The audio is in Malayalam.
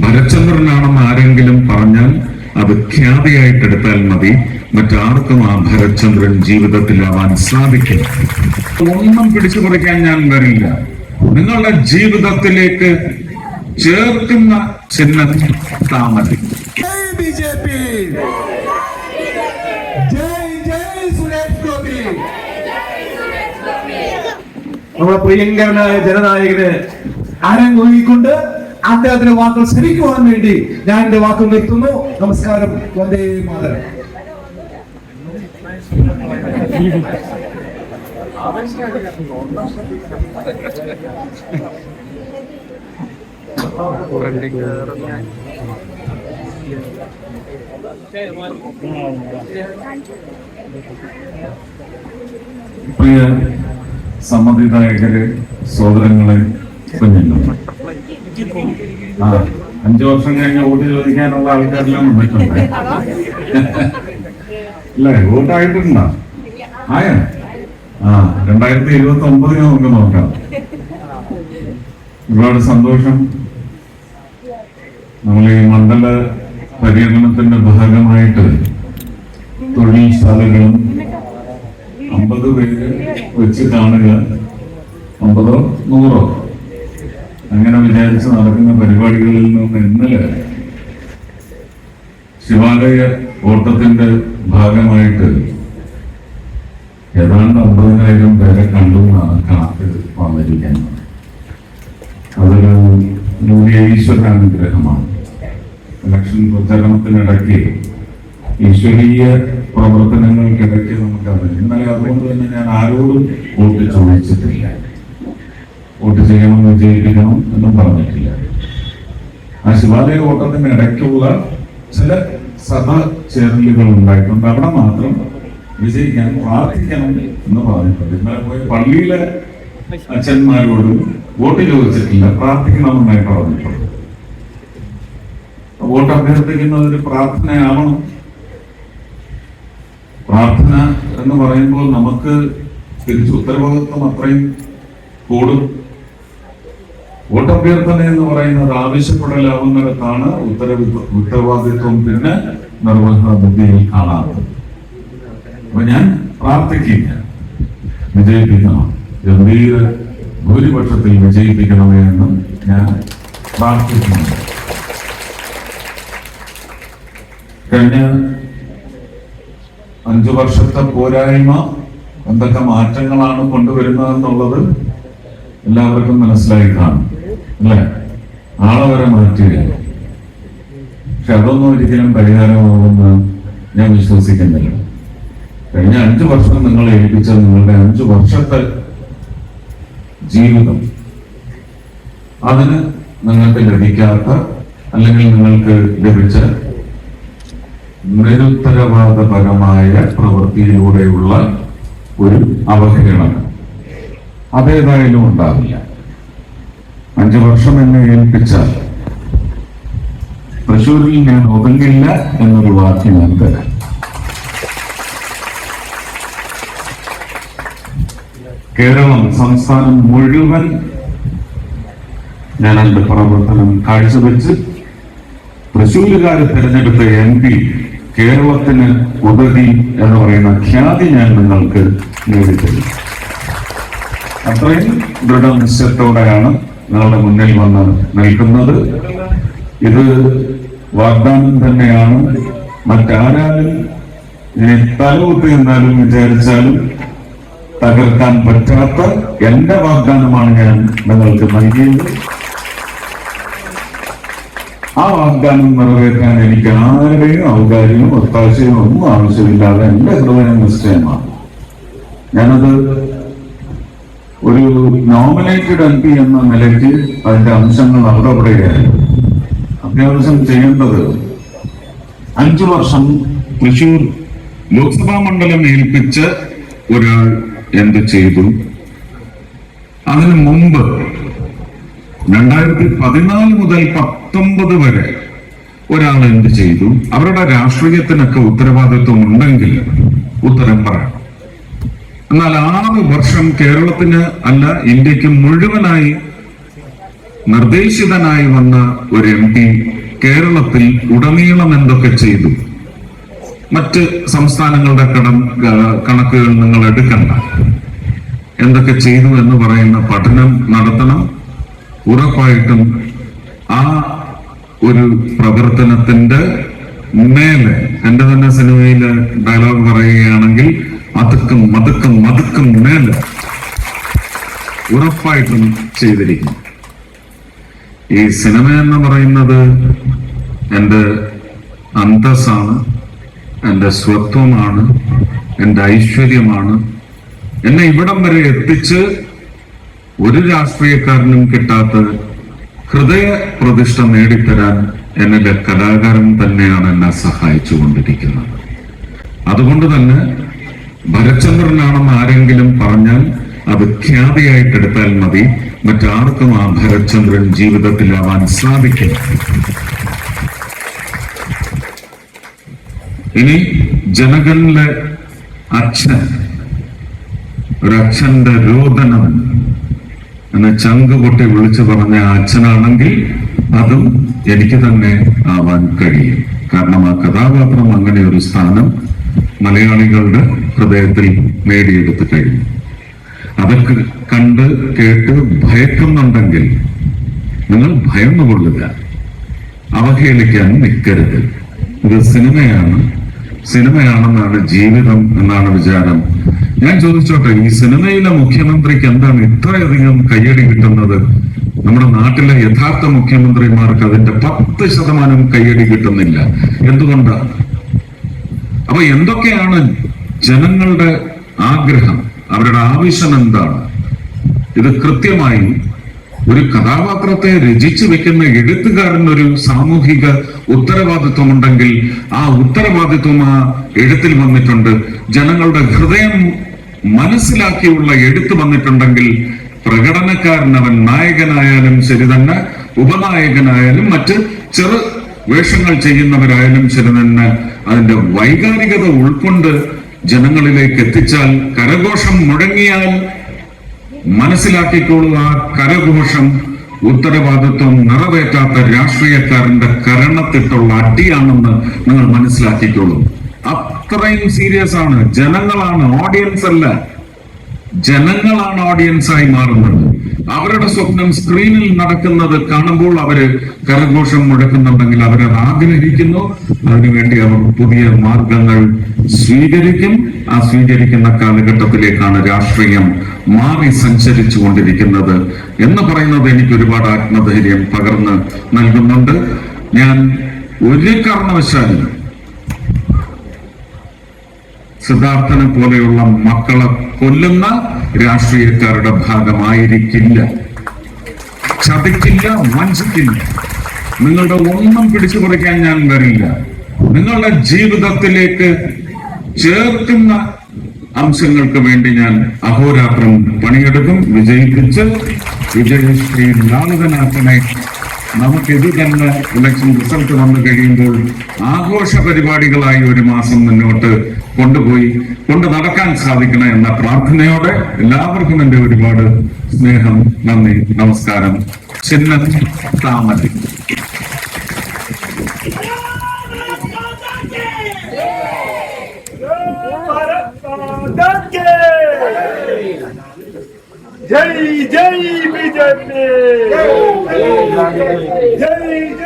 ഭരചന്ദ്രനാണെന്ന് ആരെങ്കിലും പറഞ്ഞാൽ അത് ഖ്യാതിയായിട്ട് എടുത്താൽ മതി. മറ്റാർക്കും ആ ഭരചന്ദ്രൻ ജീവിതത്തിലാവാൻ സാധിക്കും ഒന്നും പിടിച്ചു പറിക്കാൻ ഞാൻ വരില്ല. നിങ്ങളുടെ ജീവിതത്തിലേക്ക് ചേർക്കുന്ന ചിഹ്നം താമതി നമ്മുടെ പ്രിയങ്കരനായ ജനനായകന് അരങ്ങൊഴുകിക്കൊണ്ട് അദ്ദേഹത്തിന്റെ വാക്കുകൾ ശ്രമിക്കുവാൻ വേണ്ടി ഞാൻ എന്റെ വാക്കുകൾ നിർത്തുന്നു. നമസ്കാരം. വന്ദേ മാതരം. പ്രിയ സമ്മതിദായകരെ സോദരങ്ങളെ കുഞ്ഞുങ്ങൾ അഞ്ചു വർഷം കഴിഞ്ഞ് വോട്ട് ചോദിക്കാനുള്ള ആൾക്കാരെല്ലാം വന്നിട്ടുണ്ട്. അല്ലേ വോട്ടായിട്ടുണ്ടോ ആയ? ആ രണ്ടായിരത്തി ഇരുപത്തി ഒമ്പതിന് നമുക്ക് നോക്കാം. ഒരുപാട് സന്തോഷം. നമ്മൾ ഈ മണ്ഡല പര്യടനത്തിന്റെ ഭാഗമായിട്ട് തൊഴിൽശാലകളും അമ്പത് പേര് വെച്ച് കാണുക. അമ്പതോ നൂറോ? അങ്ങനെ വിചാരിച്ച് നടക്കുന്ന പരിപാടികളിൽ നിന്ന് ഇന്നലെ ശിവാലയ ഓട്ടത്തിന്റെ ഭാഗമായിട്ട് ഏതാണ്ട് അമ്പതിനായിരം പേരെ കണ്ടു എന്നാണ് കണക്ക് വന്നിരിക്കുന്നത്. അതൊരു വലിയ ഈശ്വരാനുഗ്രഹമാണ്. ഇലക്ഷൻ പ്രചരണത്തിനിടയ്ക്ക് ഈശ്വരീയ പ്രവർത്തനങ്ങൾക്കിടയ്ക്ക് നമുക്കറിയാം. ഇന്നലെ അതുകൊണ്ട് തന്നെ ഞാൻ ആരോടും വോട്ട് ചോദിച്ചിട്ടില്ല. വോട്ട് ചെയ്യണം വിജയിപ്പിക്കണം എന്നും പറഞ്ഞിട്ടില്ല. ആ ശിവാലയ വോട്ടത്തിന് ഇടയ്ക്കുള്ള ചില സഭ ചേരലുകൾ ഉണ്ടായിട്ടുണ്ട്. അവിടെ മാത്രം വിജയിക്കാൻ പ്രാർത്ഥിക്കണം എന്ന് പറഞ്ഞിട്ടുണ്ട്. ഇന്നലെ പോയ പള്ളിയിലെ അച്ഛന്മാരോട് വോട്ട് ചോദിച്ചിട്ടില്ല പ്രാർത്ഥിക്കണമെന്നായി പറഞ്ഞിട്ടുണ്ട്. വോട്ട് അഭ്യർത്ഥിക്കുന്നത് ഒരു പ്രാർത്ഥനയാവണം. പ്രാർത്ഥന എന്ന് പറയുമ്പോൾ നമുക്ക് തിരിച്ചു ഉത്തരവാദിത്വം അത്രയും കൂടും. വോട്ടഭ്യർത്ഥന എന്ന് പറയുന്നത് ആവശ്യപ്പെടലാവുന്നിടത്താണ് ഉത്തരവി ഉത്തരവാദിത്വം പിന്നെ നിർവഹണ ബുദ്ധിയിൽ കാണാത്തത്. അപ്പൊ ഞാൻ പ്രാർത്ഥിക്കുക വിജയിപ്പിക്കണം. ഗംഭീര ഭൂരിപക്ഷത്തിൽ വിജയിപ്പിക്കണമേ എന്ന് ഞാൻ പ്രാർത്ഥിക്കുന്നു. കഴിഞ്ഞ അഞ്ചു വർഷത്തെ പോരായ്മ എന്തൊക്കെ മാറ്റങ്ങളാണ് കൊണ്ടുവരുന്നതെന്നുള്ളത് എല്ലാവർക്കും മനസ്സിലായി കാണും. അല്ലേ? ആളെ വരെ മാറ്റുകയാണ് പക്ഷെ അതൊന്നും ഒരിക്കലും പരിഹാരമാകുമെന്ന് ഞാൻ വിശ്വസിക്കുന്നില്ല. കഴിഞ്ഞ അഞ്ചു വർഷം നിങ്ങൾ ഏൽപ്പിച്ച നിങ്ങളുടെ അഞ്ചു വർഷത്തെ ജീവിതം. അതിന് നിങ്ങൾക്ക് ലഭിക്കാത്ത അല്ലെങ്കിൽ നിങ്ങൾക്ക് ലഭിച്ച നിരുത്തരവാദപരമായ പ്രവൃത്തിയിലൂടെയുള്ള ഒരു അവഹേളനം. അതേതായാലും ഉണ്ടാവില്ല. അഞ്ചു വർഷം എന്നെ ഏൽപ്പിച്ച തൃശ്ശൂരിൽ ഞാൻ ഒതുങ്ങില്ല എന്നൊരു വാക്ക് ഞാൻ തരാം. കേരളം സംസ്ഥാനം മുഴുവൻ ഞാൻ എന്റെ പ്രവർത്തനം കാഴ്ചവെച്ച് തൃശ്ശൂരുകാരെ തിരഞ്ഞെടുത്ത എം പി കേരളത്തിന് ഉദതി എന്ന് പറയുന്ന ഖ്യാതി ഞാൻ നിങ്ങൾക്ക് നേടിത്തരും. അത്രയും ദൃഢനിശ്ചയത്തോടെയാണ് നിങ്ങളുടെ മുന്നിൽ വന്ന് നിൽക്കുന്നത് ഇത് വാഗ്ദാനം തന്നെയാണ്. മറ്റാരാലും ഇനി തലകുത്തി എന്നാലും വിചാരിച്ചാലും തകർക്കാൻ പറ്റാത്ത എന്റെ വാഗ്ദാനമാണ് ഞാൻ നിങ്ങൾക്ക് നൽകിയത്. ആ വാഗ്ദാനം നിറവേറ്റാൻ എനിക്ക് ആരുടെയും ഔകാര്യവും ഒത്താശയും ഒന്നും ആവശ്യമില്ലാതെ എന്റെ ഹൃദയം നിശ്ചയമാണ്. ഞാനത് ഒരു നോമിനേറ്റഡ് എം പി എന്ന നിലയ്ക്ക് അതിന്റെ അംശങ്ങൾ അവിടെ അവിടെയായി അത്യാവശ്യം ചെയ്യേണ്ടത് അഞ്ചു വർഷം തൃശൂർ ലോക്സഭാ മണ്ഡലം ഏൽപ്പിച്ച് ഒരാൾ എന്ത് ചെയ്തു. അതിനു മുമ്പ് രണ്ടായിരത്തി പതിനാല് മുതൽ പത്തൊമ്പത് വരെ ഒരാൾ എന്ത് ചെയ്തു. അവരുടെ രാഷ്ട്രീയത്തിനൊക്കെ ഉത്തരവാദിത്വം ഉണ്ടെങ്കിൽ ഉത്തരം പറയണം എന്നാൽ ആറ് വർഷം കേരളത്തിന് അല്ല ഇന്ത്യയ്ക്ക് മുഴുവനായി നിർദ്ദേശിതനായി വന്ന ഒരു എം പി കേരളത്തിൽ ഉടനീളം എന്തൊക്കെ ചെയ്തു? മറ്റ് സംസ്ഥാനങ്ങളുടെ കടം കണക്കുകൾ നിങ്ങൾ എടുക്കണ്ട. എന്തൊക്കെ ചെയ്തു എന്ന് പറയുന്ന പഠനം നടത്തണം. ഉറപ്പായിട്ടും ആ ഒരു പ്രവർത്തനത്തിന്റെ മേലെ എന്റെ തന്നെ സിനിമയിലെ ഡയലോഗ് പറയുകയാണെങ്കിൽ അതുക്കും മതക്കം മതക്കം മേലെ ഉറപ്പായിട്ടും ചെയ്തിരിക്കുന്നു. ഈ സിനിമ എന്ന് പറയുന്നത് എന്റെ അന്തസ്സാണ് എന്റെ സ്വത്വമാണ് എന്റെ ഐശ്വര്യമാണ്. എന്നെ ഇവിടം വരെ എത്തിച്ച് ഒരു രാഷ്ട്രീയക്കാരനും കിട്ടാത്ത ഹൃദയ പ്രതിഷ്ഠ നേടിത്തരാൻ എന്നിലെ കലാകാരൻ തന്നെയാണ് എന്നെ സഹായിച്ചു കൊണ്ടിരിക്കുന്നത് അതുകൊണ്ട് തന്നെ ഭരചന്ദ്രനാണെന്ന് ആരെങ്കിലും പറഞ്ഞാൽ അത് ഖ്യാതിയായിട്ട് എടുത്താൽ മതി. മറ്റാർക്കും ആ ഭരചന്ദ്രൻ ജീവിതത്തിലാവാൻ സാധിക്കും ഇനി ജനകനിലെ അച്ഛൻ ഒരച്ഛന്റെ രോദനം എന്നെ ചങ്ക് പൊട്ടി വിളിച്ചു പറഞ്ഞ അച്ഛനാണെങ്കിൽ അതും എനിക്ക് തന്നെ ആവാൻ കഴിയും. കാരണം ആ കഥാപാത്രം അങ്ങനെ ഒരു സ്ഥാനം മലയാളികളുടെ ഹൃദയത്തിൽ നേടിയെടുത്തു കഴിഞ്ഞു. അതൊക്കെ കണ്ട് കേട്ട് ഭയക്കുന്നുണ്ടെങ്കിൽ നിങ്ങൾ ഭയന്നു കൊള്ളുക. അവഹേളിക്കാൻ നിൽക്കരുത്. ഇത് സിനിമയാണ്. സിനിമയാണെന്നാണ് ജീവിതം എന്നാണ് വിചാരം. ഞാൻ ചോദിച്ചോട്ടെ ഈ സിനിമയിലെ മുഖ്യമന്ത്രിക്ക് എന്താണ് ഇത്രയധികം കയ്യടി കിട്ടുന്നത്? നമ്മുടെ നാട്ടിലെ യഥാർത്ഥ മുഖ്യമന്ത്രിമാർക്ക് അതിന്റെ പത്ത് ശതമാനം കയ്യടി കിട്ടുന്നില്ല. എന്തുകൊണ്ടാണ് അപ്പൊ എന്തൊക്കെയാണ് ജനങ്ങളുടെ ആഗ്രഹം? അവരുടെ ആവശ്യം എന്താണ്? ഇത് കൃത്യമായി ഒരു കഥാപാത്രത്തെ രചിച്ചു വെക്കുന്ന എഴുത്തുകാരൻ ഒരു സാമൂഹിക ഉത്തരവാദിത്വം ഉണ്ടെങ്കിൽ ആ ഉത്തരവാദിത്വം ആ എഴുത്തിൽ വന്നിട്ടുണ്ട്. ജനങ്ങളുടെ ഹൃദയം മനസ്സിലാക്കിയുള്ള എഴുത്ത് വന്നിട്ടുണ്ടെങ്കിൽ പ്രകടനക്കാരൻ അവൻ നായകനായാലും ശരി തന്നെ ഉപനായകനായാലും മറ്റ് ചെറു വേഷങ്ങൾ ചെയ്യുന്നവരായാലും ശരി തന്നെ അതിന്റെ വൈകാരികത ഉൾക്കൊണ്ട് ജനങ്ങളിലേക്ക് എത്തിച്ചാൽ കരഘോഷം മുഴങ്ങിയാൽ മനസ്സിലാക്കിക്കോളൂ ആ കരഘോഷം ഉത്തരവാദിത്വം നിറവേറ്റാത്ത രാഷ്ട്രീയക്കാരന്റെ കരണത്തിട്ടുള്ള അടിയാണെന്ന് നിങ്ങൾ മനസ്സിലാക്കിക്കോളൂ അത്രയും സീരിയസ് ആണ്. ജനങ്ങളാണ് ഓഡിയൻസ് അല്ല. ജനങ്ങളാണ് ഓഡിയൻസായി മാറുന്നത്. അവരുടെ സ്വപ്നം സ്ക്രീനിൽ നടക്കുന്നത് കാണുമ്പോൾ അവർ കരഘോഷം മുഴക്കുന്നുണ്ടെങ്കിൽ അവരത് ആഗ്രഹിക്കുന്നു. അതിനുവേണ്ടി അവർ പുതിയ മാർഗങ്ങൾ സ്വീകരിക്കും. ആ സ്വീകരിക്കുന്ന കാലഘട്ടത്തിലേക്കാണ് രാഷ്ട്രീയം മാറി സഞ്ചരിച്ചു കൊണ്ടിരിക്കുന്നത് എന്ന് പറയുന്നത് എനിക്ക് ഒരുപാട് ആത്മധൈര്യം പകർന്ന് നൽകുന്നുണ്ട്. ഞാൻ ഒരു കാരണവശാലും സിദ്ധാർത്ഥനെ പോലെയുള്ള മക്കളെ കൊല്ലുന്ന രാഷ്ട്രീയക്കാരുടെ ഭാഗമായിരിക്കില്ല. ചതിക്കില്ല വഞ്ചിക്കില്ല. നിങ്ങളുടെ ഒന്നും പിടിച്ചു പറിക്കാൻ ഞാൻ വരില്ല. നിങ്ങളുടെ ജീവിതത്തിലേക്ക് ചേർക്കുന്ന അംശങ്ങൾക്ക് വേണ്ടി ഞാൻ അഹോരാത്രം പണിയെടുക്കും വിജയിപ്പിച്ച് വിജയശ്രീ ലാളിതനാഥനെ നമുക്ക് ഇത് തന്നെ ഇലക്ഷൻ റിസൾട്ട് വന്നു കഴിയുമ്പോൾ ആഘോഷ പരിപാടികളായി ഒരു മാസം മുന്നോട്ട് കൊണ്ടുപോയി കൊണ്ട് നടക്കാൻ സാധിക്കണം എന്ന പ്രാർത്ഥനയോടെ എല്ലാവർക്കും എന്റെ ഒരുപാട് സ്നേഹം നന്ദി നമസ്കാരം. ചിഹ്നം താമര. జై జై బీజేపీ! జై జై